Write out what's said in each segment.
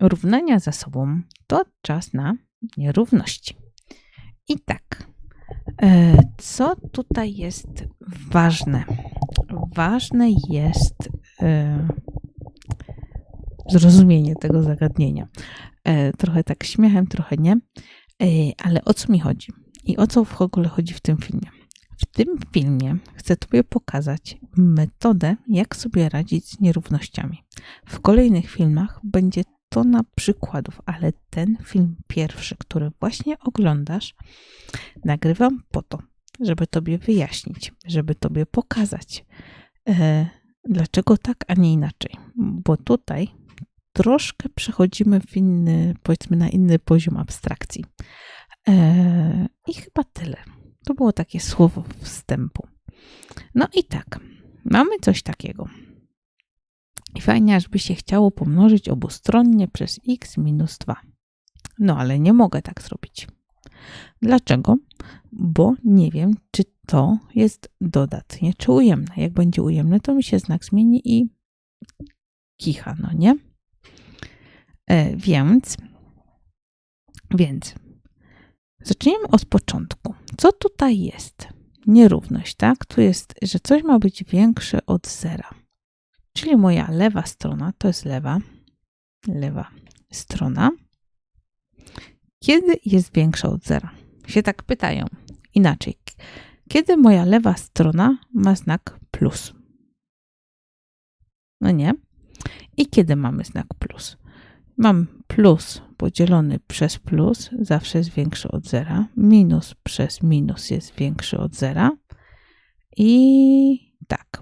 równania za sobą, to czas na nierówności. I tak, e, co tutaj jest ważne? Ważne jest e, zrozumienie tego zagadnienia. E, trochę tak śmiechem, trochę nie, ale o co mi chodzi? I o co w ogóle chodzi w tym filmie? W tym filmie chcę Tobie pokazać metodę, jak sobie radzić z nierównościami. W kolejnych filmach będzie to na przykładów, ale ten film pierwszy, który właśnie oglądasz, nagrywam po to, żeby Tobie wyjaśnić, żeby Tobie pokazać, e, dlaczego tak, a nie inaczej. Bo tutaj troszkę przechodzimy w inny, powiedzmy, na inny poziom abstrakcji. E, I chyba tyle. To było takie słowo wstępu. No i tak, mamy coś takiego. I fajnie, ażby się chciało pomnożyć obustronnie przez x minus 2. No ale nie mogę tak zrobić. Dlaczego? Bo nie wiem, czy to jest dodatnie, czy ujemne. Jak będzie ujemne, to mi się znak zmieni i kicha, no nie? E, więc, więc zacznijmy od początku. Co tutaj jest? Nierówność, tak? Tu jest, że coś ma być większe od zera. Czyli moja lewa strona to jest lewa, lewa strona. Kiedy jest większa od zera? Się tak pytają. Inaczej. Kiedy moja lewa strona ma znak plus? No nie. I kiedy mamy znak plus? Mam plus podzielony przez plus, zawsze jest większy od zera. Minus przez minus jest większy od zera. I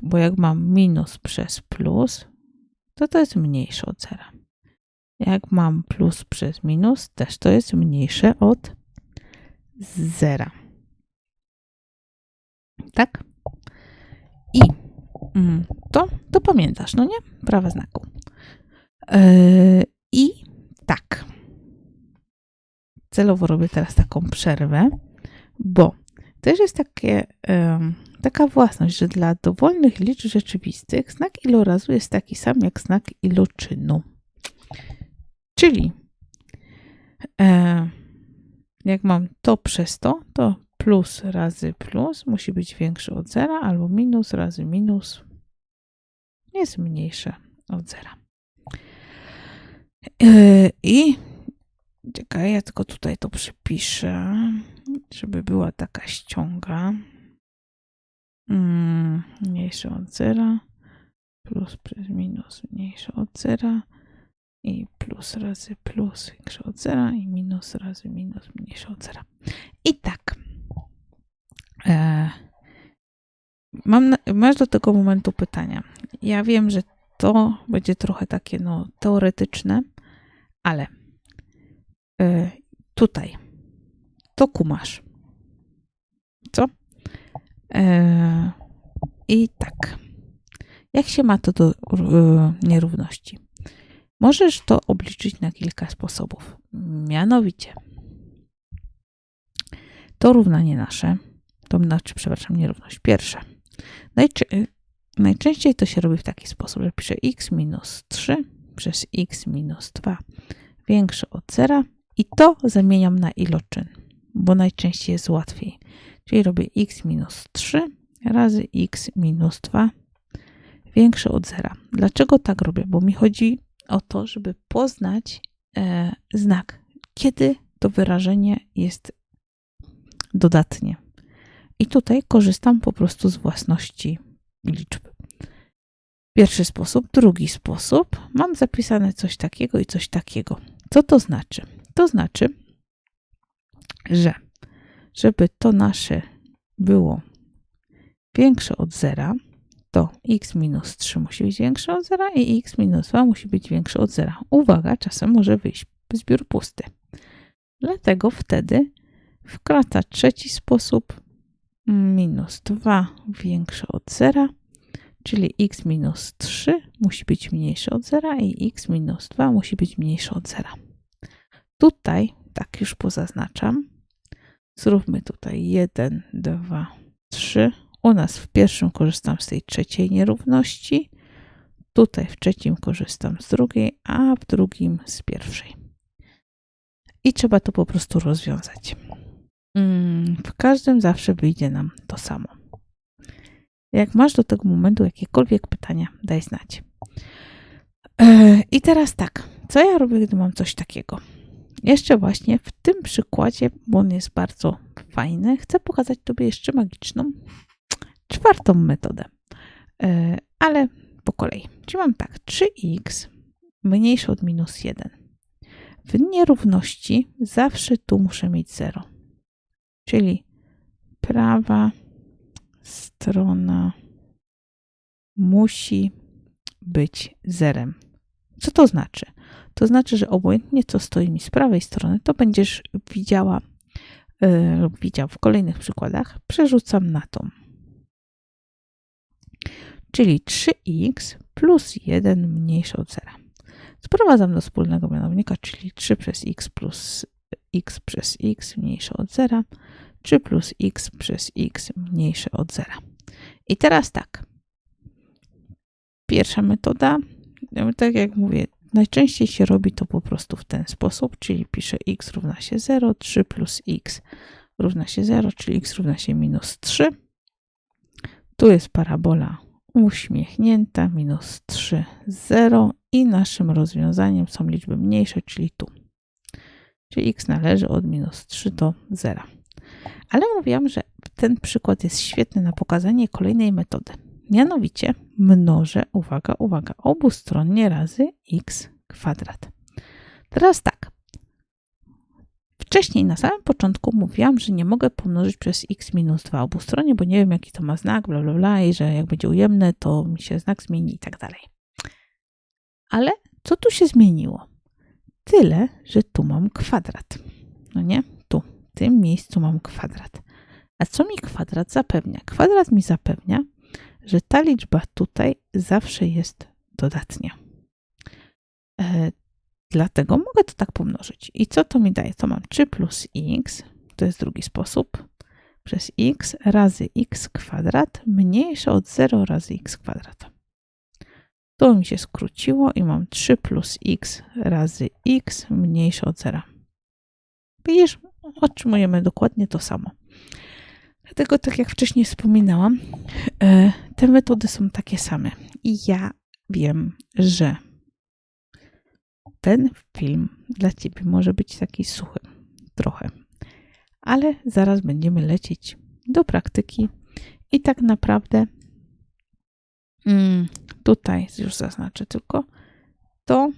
bo jak mam minus przez plus, to to jest mniejsze od zera. Jak mam plus przez minus, też to jest mniejsze od zera. Tak? I mm, to, to pamiętasz, no nie? Prawa znaku. Yy, I tak. Celowo robię teraz taką przerwę, bo też jest takie taka własność, że dla dowolnych liczb rzeczywistych znak ilorazu jest taki sam jak znak iloczynu. Czyli e, jak mam to przez to, to plus razy plus musi być większy od zera, albo minus razy minus jest mniejsze od zera. E, I czekaj, ja tylko tutaj to przypiszę, żeby była taka ściąga. Mm, mniejsze od zera, plus przez minus mniejsze od zera i plus razy plus większe od zera i minus razy minus mniejsze od zera. I tak. E, mam masz do tego momentu pytania. Ja wiem, że to będzie trochę takie no, teoretyczne, ale e, tutaj to kumasz. E, I tak. Jak się ma to do e, nierówności? Możesz to obliczyć na kilka sposobów. Mianowicie, to równanie nasze, to znaczy, przepraszam, nierówność. Pierwsze. Najczę najczęściej to się robi w taki sposób, że piszę x minus 3 przez x minus 2 większe od zera i to zamieniam na iloczyn, bo najczęściej jest łatwiej. Czyli robię x minus 3 razy x minus 2 większe od zera. Dlaczego tak robię? Bo mi chodzi o to, żeby poznać e, znak, kiedy to wyrażenie jest dodatnie. I tutaj korzystam po prostu z własności liczby. Pierwszy sposób. Drugi sposób. Mam zapisane coś takiego i coś takiego. Co to znaczy? To znaczy, że żeby to nasze było większe od zera, to x minus 3 musi być większe od zera i x minus 2 musi być większe od zera. Uwaga, czasem może wyjść zbiór pusty. Dlatego wtedy wkracza trzeci sposób minus 2 większe od zera, czyli x minus 3 musi być mniejsze od zera i x minus 2 musi być mniejsze od zera. Tutaj, tak już pozaznaczam, Zróbmy tutaj 1, 2, 3. U nas w pierwszym korzystam z tej trzeciej nierówności. Tutaj w trzecim korzystam z drugiej, a w drugim z pierwszej. I trzeba to po prostu rozwiązać. Mm, W każdym zawsze wyjdzie nam to samo. Jak masz do tego momentu jakiekolwiek pytania, daj znać. E, I teraz tak, co ja robię, gdy mam coś takiego? Jeszcze właśnie w tym przykładzie, bo on jest bardzo fajny, chcę pokazać Tobie jeszcze magiczną czwartą metodę. E, Ale po kolei. Czyli mam tak, 3x mniejsze od minus 1. W nierówności zawsze tu muszę mieć 0. Czyli prawa strona musi być zerem. Co to znaczy? To znaczy, że obojętnie co stoi mi z prawej strony, to będziesz widziała yy, lub widział w kolejnych przykładach. Przerzucam na tą. Czyli 3x plus 1 mniejsze od 0. Sprowadzam do wspólnego mianownika, czyli 3 przez x plus x przez x mniejsze od 0, 3 plus x przez x mniejsze od 0. I teraz tak. Pierwsza metoda, tak jak mówię, najczęściej się robi to po prostu w ten sposób, czyli piszę x równa się 0, 3 plus x równa się 0, czyli x równa się minus 3. Tu jest parabola uśmiechnięta, minus 3, 0 i naszym rozwiązaniem są liczby mniejsze, czyli tu. Czyli x należy od minus 3 do 0. Ale mówiłam, że ten przykład jest świetny na pokazanie kolejnej metody. Mianowicie mnożę, uwaga, uwaga, obustronnie razy x kwadrat. Teraz tak. Wcześniej na samym początku mówiłam, że nie mogę pomnożyć przez x minus 2 obustronnie, bo nie wiem jaki to ma znak, bla bla bla i że jak będzie ujemne, to mi się znak zmieni i tak dalej. Ale co tu się zmieniło? Tyle, że tu mam kwadrat. No nie? Tu, w tym miejscu mam kwadrat. A co mi kwadrat zapewnia? Kwadrat mi zapewnia, że ta liczba tutaj zawsze jest dodatnia. E, dlatego mogę to tak pomnożyć. I co to mi daje? To mam 3 plus x, to jest drugi sposób, przez x razy x kwadrat mniejsze od 0 razy x kwadrat. To mi się skróciło i mam 3 plus x razy x mniejsze od 0. Widzisz, otrzymujemy dokładnie to samo. Dlatego, tak jak wcześniej wspominałam, e, te metody są takie same. I ja wiem, że ten film dla Ciebie może być taki suchy, trochę, ale zaraz będziemy lecieć do praktyki i tak naprawdę mm, tutaj już zaznaczę tylko to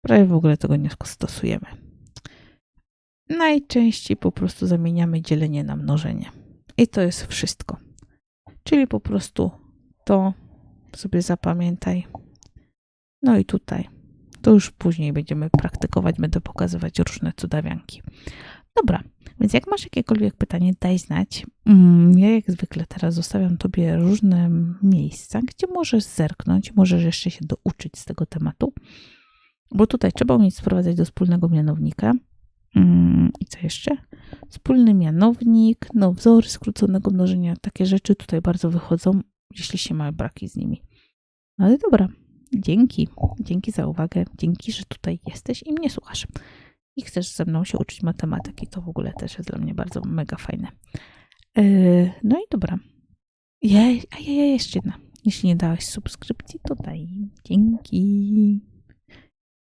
prawie w ogóle tego nie stosujemy. Najczęściej po prostu zamieniamy dzielenie na mnożenie. I to jest wszystko. Czyli po prostu to sobie zapamiętaj. No i tutaj. To już później będziemy praktykować, będę pokazywać różne cudawianki. Dobra, więc jak masz jakiekolwiek pytanie, daj znać. Mm, Ja jak zwykle teraz zostawiam Tobie różne miejsca, gdzie możesz zerknąć, możesz jeszcze się douczyć z tego tematu, bo tutaj trzeba umieć sprowadzać do wspólnego mianownika. Mm, I co jeszcze? Wspólny mianownik, no wzory skróconego mnożenia, takie rzeczy tutaj bardzo wychodzą, jeśli się ma braki z nimi. No ale dobra, dzięki, dzięki za uwagę, dzięki, że tutaj jesteś i mnie słuchasz. I chcesz ze mną się uczyć matematyki, to w ogóle też jest dla mnie bardzo mega fajne. Yy, no i dobra. Ja, a ja, ja jeszcze jedna. Jeśli nie dałeś subskrypcji, to daj. Dzięki.